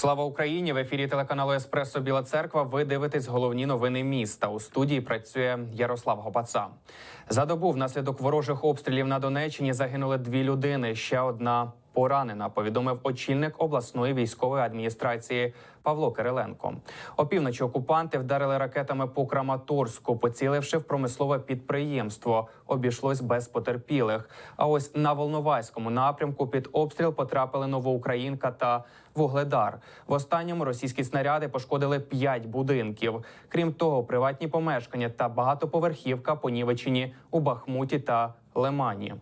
Слава Україні! В ефірі телеканалу Еспресо Біла Церква. Ви дивитесь головні новини міста. У студії працює Ярослав Гопаца. За добу внаслідок ворожих обстрілів на Донеччині загинули дві людини. Ще одна поранена. Повідомив очільник обласної військової адміністрації Павло Кириленко. Опівночі окупанти вдарили ракетами по Краматорську, поціливши в промислове підприємство. Обійшлось без потерпілих. А ось на Волноваському напрямку під обстріл потрапили Новоукраїнка та Вугледар. В останньому російські снаряди пошкодили п'ять будинків. Крім того, приватні помешкання та багатоповерхівка понівечені у Бахмуті та Лимані.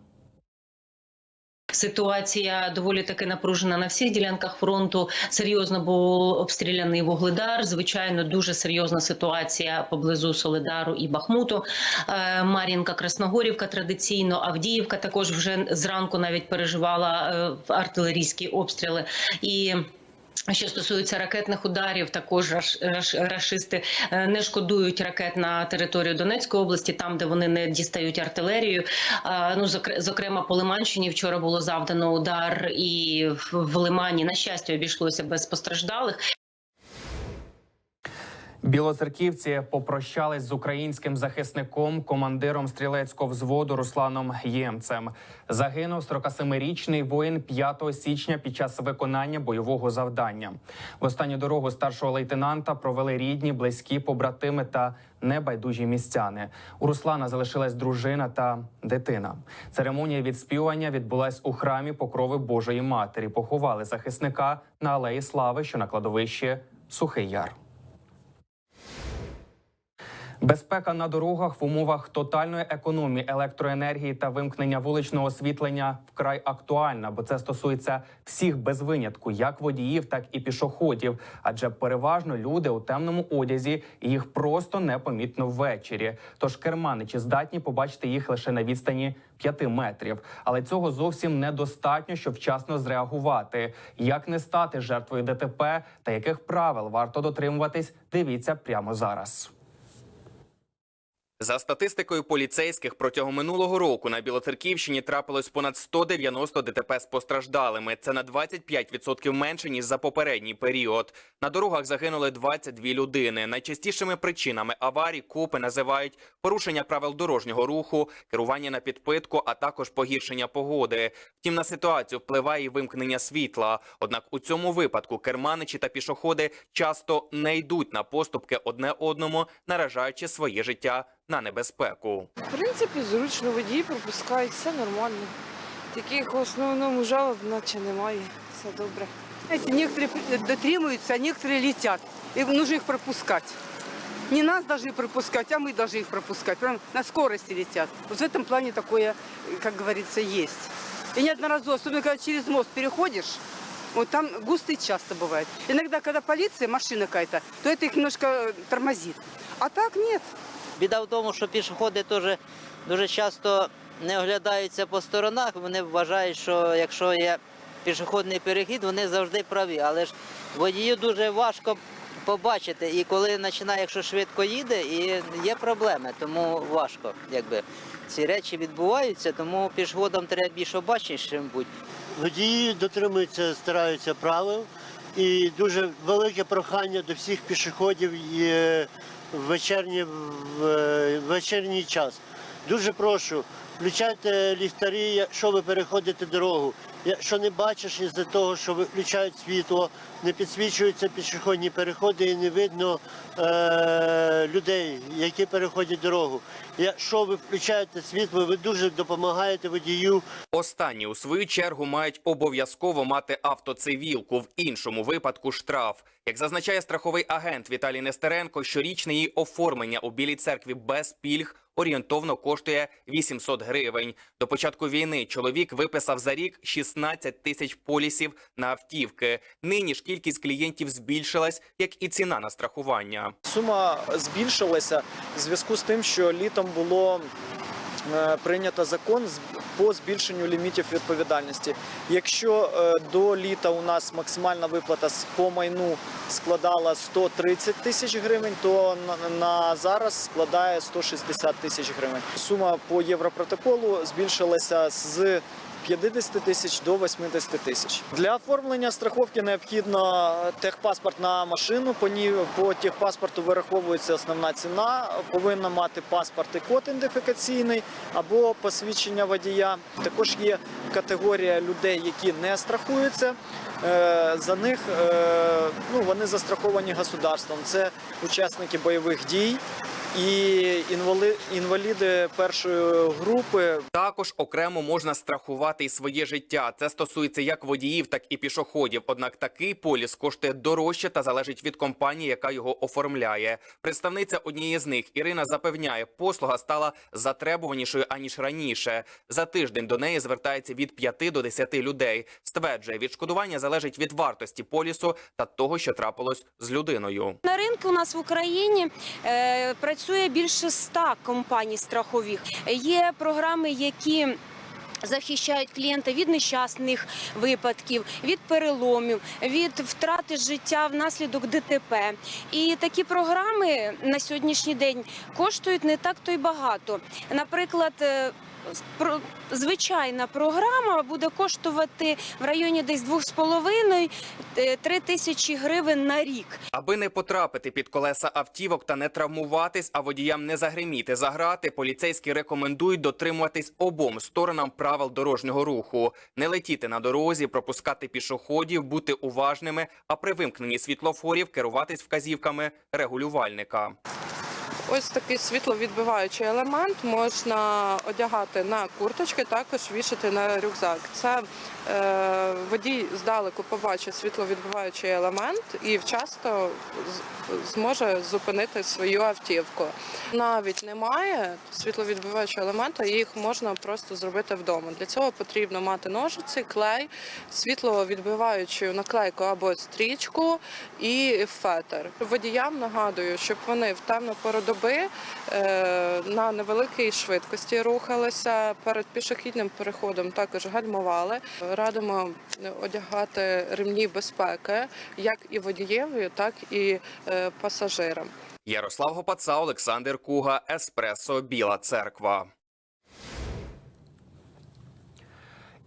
Ситуація доволі таки напружена на всіх ділянках фронту. Серйозно був обстріляний вугледар. Звичайно, дуже серйозна ситуація поблизу Солидару і Бахмуту. Е, Мар'їнка, Красногорівка традиційно, Авдіївка також вже зранку навіть переживала е, артилерійські обстріли і. Що стосується ракетних ударів, також раш, раш, рашисти е, не шкодують ракет на територію Донецької області, там де вони не дістають артилерію. Ну зокре- зокрема, по Лиманщині вчора було завдано удар, і в Лимані на щастя обійшлося без постраждалих. Білоцерківці попрощались з українським захисником, командиром стрілецького взводу Русланом Ємцем. Загинув 47-річний воїн 5 січня під час виконання бойового завдання. В останню дорогу старшого лейтенанта провели рідні, близькі, побратими та небайдужі містяни. У Руслана залишилась дружина та дитина. Церемонія відспівання відбулась у храмі Покрови Божої Матері. Поховали захисника на алеї Слави, що на кладовищі Сухий Яр. Безпека на дорогах в умовах тотальної економії електроенергії та вимкнення вуличного освітлення вкрай актуальна, бо це стосується всіх без винятку, як водіїв, так і пішоходів. Адже переважно люди у темному одязі і їх просто непомітно ввечері. Тож керманичі здатні побачити їх лише на відстані 5 метрів. Але цього зовсім недостатньо, щоб вчасно зреагувати. Як не стати жертвою ДТП та яких правил варто дотримуватись, дивіться прямо зараз. За статистикою поліцейських, протягом минулого року на Білоцерківщині трапилось понад 190 ДТП з постраждалими. Це на 25% менше ніж за попередній період. На дорогах загинули 22 людини. Найчастішими причинами аварій копи називають порушення правил дорожнього руху, керування на підпитку, а також погіршення погоди. Втім, на ситуацію впливає і вимкнення світла. Однак у цьому випадку керманичі та пішоходи часто не йдуть на поступки одне одному, наражаючи своє життя на небезпеку. В принципі, зручно водії пропускають, все нормально. Таких в основному жалоб наче немає. Все добре. Знаете, некоторые дотримуются, а некоторые летят. И нужно их пропускать. Не нас должны пропускать, а мы должны их пропускать. Прям на скорости летят. Вот в этом плане такое, как говорится, есть. И неодноразово, особенно когда через мост переходишь, вот там густо и часто бывает. Иногда, когда полиция, машина какая-то, то это их немножко э, тормозит. А так нет. Біда в тому, що пішоходи теж дуже часто не оглядаються по сторонах. Вони вважають, що якщо є пішохідний перехід, вони завжди праві. Але ж водію дуже важко побачити. І коли починає, якщо швидко їде, і є проблеми, тому важко. Якби ці речі відбуваються, тому пішоходам треба більш обачнішим бути. Водії дотримуються, стараються правил. І дуже велике прохання до всіх пішоходів в вечірній, в вечірній час. Дуже прошу, включайте ліхтарі, якщо ви переходите дорогу. Якщо не бачиш із-за того, що виключають світло, не підсвічуються пішохідні переходи і не видно е- людей, які переходять дорогу. Якщо ви включаєте світло, ви дуже допомагаєте водію Останні у свою чергу мають обов'язково мати автоцивілку, в іншому випадку штраф. Як зазначає страховий агент Віталій Нестеренко, щорічне її оформлення у Білій церкві без пільг орієнтовно коштує 800 гривень. До початку війни чоловік виписав за рік 16 тисяч полісів на автівки. Нині ж кількість клієнтів збільшилась, як і ціна на страхування. Сума збільшилася в зв'язку з тим, що літом було прийнято закон по збільшенню лімітів відповідальності. Якщо е, до літа у нас максимальна виплата по майну складала 130 тисяч гривень, то на зараз складає 160 тисяч гривень. Сума по європротоколу збільшилася з 50 тисяч до 80 тисяч. Для оформлення страховки необхідно техпаспорт на машину. По ній по техпаспорту вираховується основна ціна. Повинна мати паспорт і код ідентифікаційний або посвідчення водія. Також є категорія людей, які не страхуються. Е, За них е, ну, вони застраховані государством. Це учасники бойових дій і інваліди першої групи. Також окремо можна страхувати і своє життя. Це стосується як водіїв, так і пішоходів. Однак такий поліс коштує дорожче та залежить від компанії, яка його оформляє. Представниця однієї з них Ірина запевняє, послуга стала затребуванішою аніж раніше. За тиждень до неї звертається від 5 до 10 людей. Стверджує, відшкодування залежить від вартості полісу та того, що трапилось з людиною. На ринку у нас в Україні е, працює більше ста компаній страхових. Є програми, які Захищають клієнта від нещасних випадків, від переломів, від втрати життя внаслідок ДТП. І такі програми на сьогоднішній день коштують не так то й багато. Наприклад, е, звичайна програма буде коштувати в районі десь 2,5-3 тисячі гривень на рік. Аби не потрапити під колеса автівок та не травмуватись, а водіям не загриміти за грати, поліцейські рекомендують дотримуватись обом сторонам правил дорожнього руху, не летіти на дорозі, пропускати пішоходів, бути уважними, а при вимкненні світлофорів керуватись вказівками регулювальника. Ось такий світловідбиваючий елемент можна одягати на курточки, також вішати на рюкзак. Це водій здалеку побачить світловідбиваючий елемент і вчасно зможе зупинити свою автівку. Навіть немає світловідбиваючого елемента, їх можна просто зробити вдома. Для цього потрібно мати ножиці, клей, світловідбиваючу наклейку або стрічку і фетр. Водіям нагадую, щоб вони в темну пору доби е, на невеликій швидкості рухалися перед пішохідним переходом. Також гальмували. Радимо одягати ремні безпеки як і водієві, так і е, пасажирам. Ярослав Гопаца, Олександр Куга, Еспресо, Біла Церква.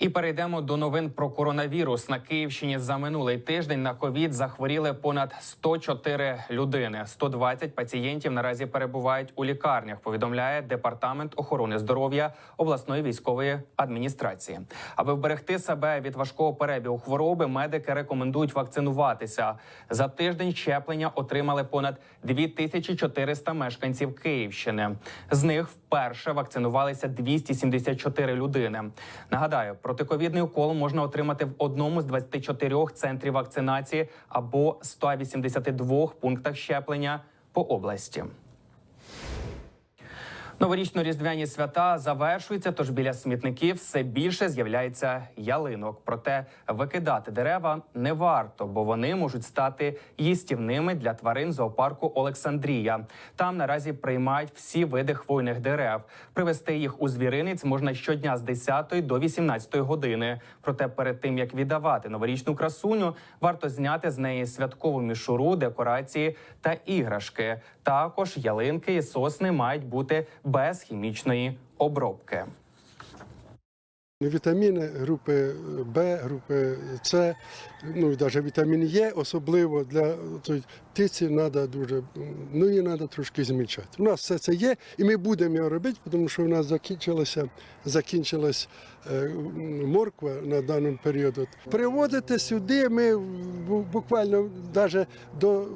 І перейдемо до новин про коронавірус. На Київщині за минулий тиждень на ковід захворіли понад 104 людини. 120 пацієнтів наразі перебувають у лікарнях. Повідомляє департамент охорони здоров'я обласної військової адміністрації. Аби вберегти себе від важкого перебігу хвороби, медики рекомендують вакцинуватися. За тиждень щеплення отримали понад 2400 мешканців Київщини. З них вперше вакцинувалися 274 людини. Нагадаю, протиковідний укол можна отримати в одному з 24 центрів вакцинації або 182 пунктах щеплення по області. Новорічно-різдвяні свята завершуються, тож біля смітників все більше з'являється ялинок. Проте викидати дерева не варто, бо вони можуть стати їстівними для тварин зоопарку Олександрія. Там наразі приймають всі види хвойних дерев. Привезти їх у звіринець можна щодня з 10 до 18 години. Проте перед тим як віддавати новорічну красуню, варто зняти з неї святкову мішуру, декорації та іграшки. Також ялинки і сосни мають бути без хімічної обробки. Вітаміни групи Б, групи С, ну навіть вітамін Е, особливо для тої птиці треба дуже, ну її треба трошки змільчати. У нас все це є, і ми будемо його робити, тому що у нас закінчилася, закінчилась е, морква на даному періоді. Приводити сюди ми буквально навіть до,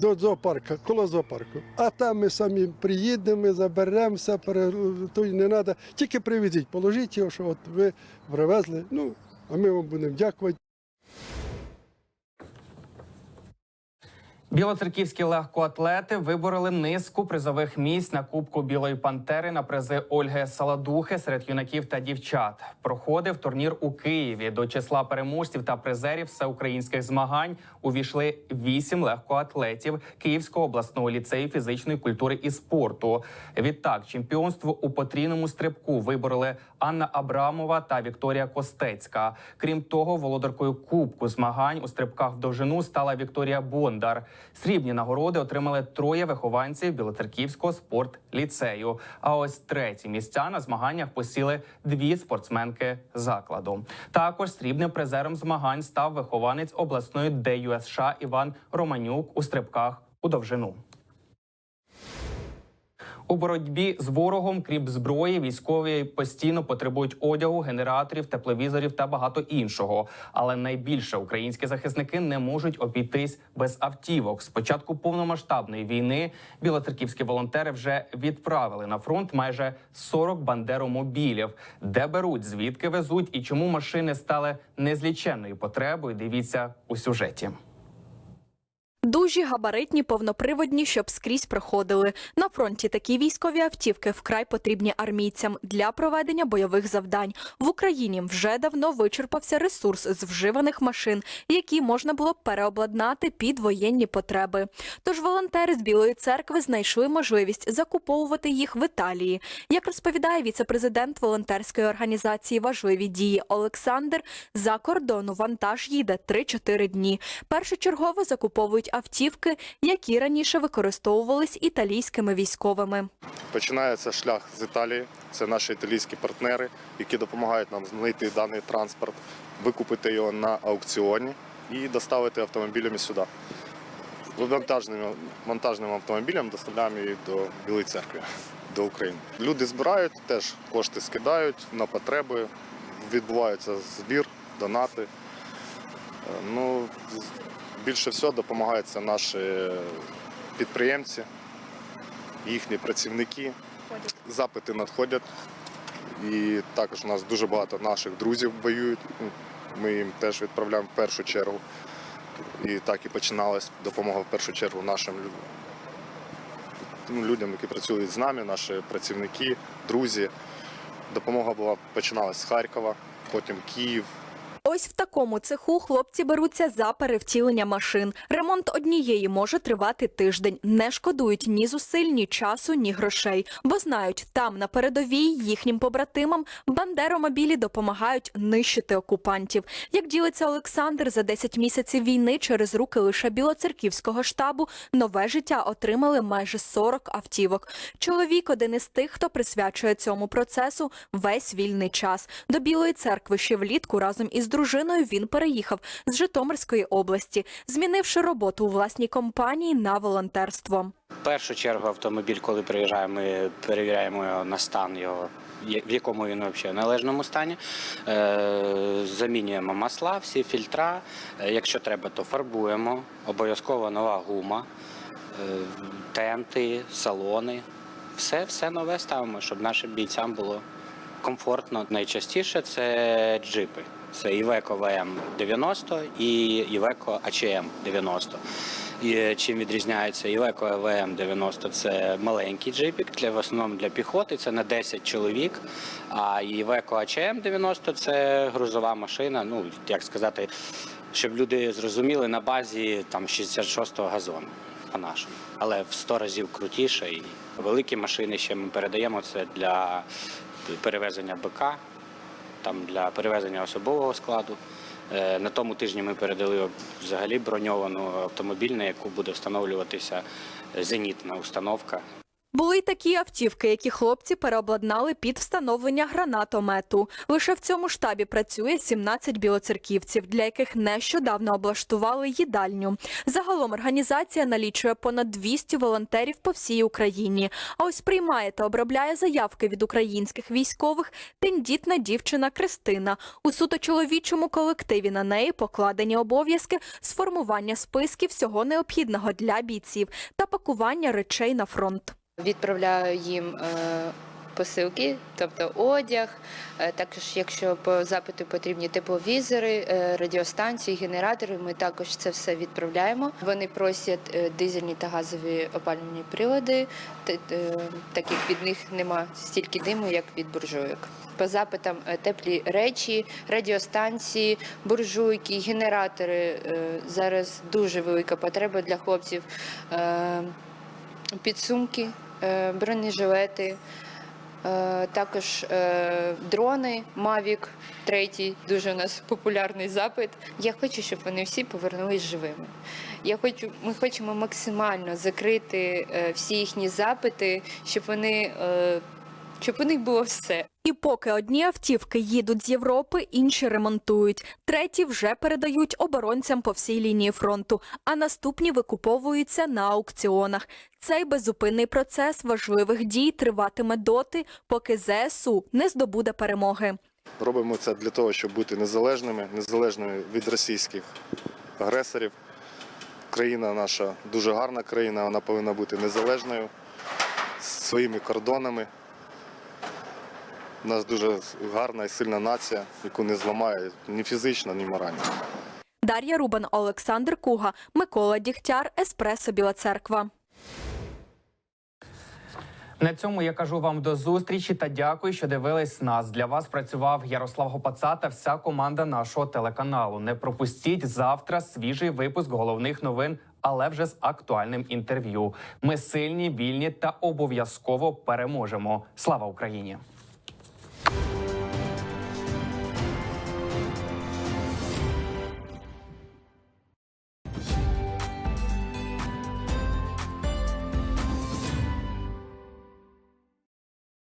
до зоопарка, коло зоопарку. А там ми самі приїдемо, заберемо все, пере... то й не треба. Тільки привезіть, положіть його, що от ви привезли. Ну, а ми вам будемо дякувати. Білоцерківські легкоатлети вибороли низку призових місць на Кубку Білої Пантери на призи Ольги Саладухи серед юнаків та дівчат. Проходив турнір у Києві. До числа переможців та призерів всеукраїнських змагань увійшли вісім легкоатлетів Київського обласного ліцею фізичної культури і спорту. Відтак, чемпіонство у потрійному стрибку вибороли Анна Абрамова та Вікторія Костецька. Крім того, володаркою Кубку змагань у стрибках в довжину стала Вікторія Бондар. Срібні нагороди отримали троє вихованців Білоцерківського спортліцею. А ось треті місця на змаганнях посіли дві спортсменки закладу. Також срібним призером змагань став вихованець обласної ДЮСШ Іван Романюк у стрибках у довжину. У боротьбі з ворогом, крім зброї, військові постійно потребують одягу, генераторів, тепловізорів та багато іншого. Але найбільше українські захисники не можуть обійтись без автівок. З початку повномасштабної війни білоцерківські волонтери вже відправили на фронт майже 40 бандеромобілів. Де беруть, звідки везуть і чому машини стали незліченною потребою. Дивіться у сюжеті. Дужі, габаритні, повноприводні, щоб скрізь проходили. На фронті такі військові автівки вкрай потрібні армійцям для проведення бойових завдань. В Україні вже давно вичерпався ресурс з вживаних машин, які можна було переобладнати під воєнні потреби. Тож волонтери з Білої церкви знайшли можливість закуповувати їх в Італії. Як розповідає віцепрезидент волонтерської організації Важливі дії Олександр, за кордону вантаж їде 3-4 дні. Першочергово закуповують автівки, які раніше використовувались італійськими військовими. Починається шлях з Італії. Це наші італійські партнери, які допомагають нам знайти даний транспорт, викупити його на аукціоні і доставити автомобілями сюди. Вантажними, вантажним автомобілем доставляємо їх до Білої церкви, до України. Люди збирають, теж кошти скидають на потреби, відбувається збір, донати. Е, Ну, більше всього допомагають це наші підприємці, їхні працівники. Запити надходять. І також у нас дуже багато наших друзів воюють. Ми їм теж відправляємо в першу чергу. І так і починалась допомога в першу чергу нашим ну, людям, які працюють з нами, наші працівники, друзі. Допомога була починалась з Харкова, потім Київ, Ось в такому цеху хлопці беруться за перевтілення машин. Ремонт однієї може тривати тиждень. Не шкодують ні зусиль, ні часу, ні грошей, бо знають, там на передовій їхнім побратимам бандеромобілі допомагають нищити окупантів. Як ділиться Олександр, за 10 місяців війни через руки лише білоцерківського штабу нове життя отримали майже 40 автівок. Чоловік один із тих, хто присвячує цьому процесу весь вільний час. До Білої церкви ще влітку разом із дружиною він переїхав з Житомирської області, змінивши роботу у власній компанії на волонтерство. Першу чергу автомобіль, коли приїжджає, ми перевіряємо його на стан його. В якому він взагалі належному стані. Е, замінюємо масла, всі фільтра. Е, якщо треба, то фарбуємо. Обов'язково нова гума, е, тенти, салони. Все, все нове ставимо, щоб нашим бійцям було комфортно. Найчастіше це джипи. Це Iveco VM90 і Iveco ACM 90. І е, чим відрізняється Iveco VM90 це маленький джипік, для в основному для піхоти, це на 10 чоловік. А Iveco ACM 90 це грузова машина. Ну як сказати, щоб люди зрозуміли на базі там 66-го газону по-нашому. Але в 100 разів крутіше. І великі машини ще ми передаємо це для перевезення БК, там для перевезення особового складу. Е, На тому тижні ми передали взагалі броньовану автомобіль, на яку буде встановлюватися зенітна установка. Були й такі автівки, які хлопці переобладнали під встановлення гранатомету. Лише в цьому штабі працює 17 білоцерківців, для яких нещодавно облаштували їдальню. Загалом організація налічує понад 200 волонтерів по всій Україні. А ось приймає та обробляє заявки від українських військових тендітна дівчина Кристина. У суто чоловічому колективі на неї покладені обов'язки з формування списків всього необхідного для бійців та пакування речей на фронт. Відправляю їм е, посилки, тобто одяг. Е, Також, якщо по запиту потрібні тепловізори, е, радіостанції, генератори, ми також це все відправляємо. Вони просять дизельні та газові опалювальні прилади, так як від них нема стільки диму, як від буржуйок. По запитам теплі речі, радіостанції, буржуйки, генератори. Зараз дуже велика потреба для хлопців. Підсумки, е, бронежилети, е, також е, дрони Mavic, третій, дуже у нас популярний запит. Я хочу, щоб вони всі повернулись живими. Я хочу, ми хочемо максимально закрити всі їхні запити, щоб вони щоб у них було все. І поки одні автівки їдуть з Європи, інші ремонтують, треті вже передають оборонцям по всій лінії фронту, а наступні викуповуються на аукціонах. Цей беззупинний процес важливих дій триватиме доти, поки ЗСУ не здобуде перемоги. Робимо це для того, щоб бути незалежними, незалежними від російських агресорів. Країна наша дуже гарна країна, вона повинна бути незалежною, своїми кордонами. У нас дуже гарна і сильна нація, яку не зламає ні фізично, ні морально. Дар'я Рубан, Олександр Куга, Микола Дігтяр, Еспресо Біла Церква. На цьому я кажу вам до зустрічі та дякую, що дивились нас. Для вас працював Ярослав Гопаца та вся команда нашого телеканалу. Не пропустіть завтра свіжий випуск головних новин, але вже з актуальним інтерв'ю. Ми сильні, вільні та обов'язково переможемо. Слава Україні!